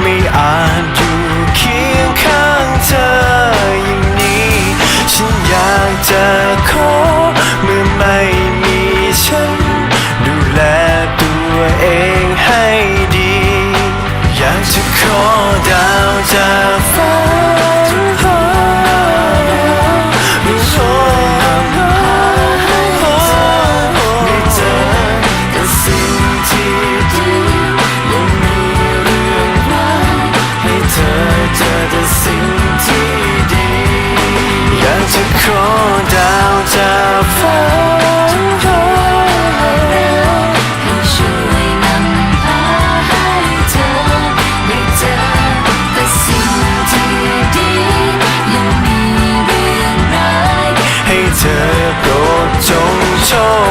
ไม่ เธอโปรดจงโชค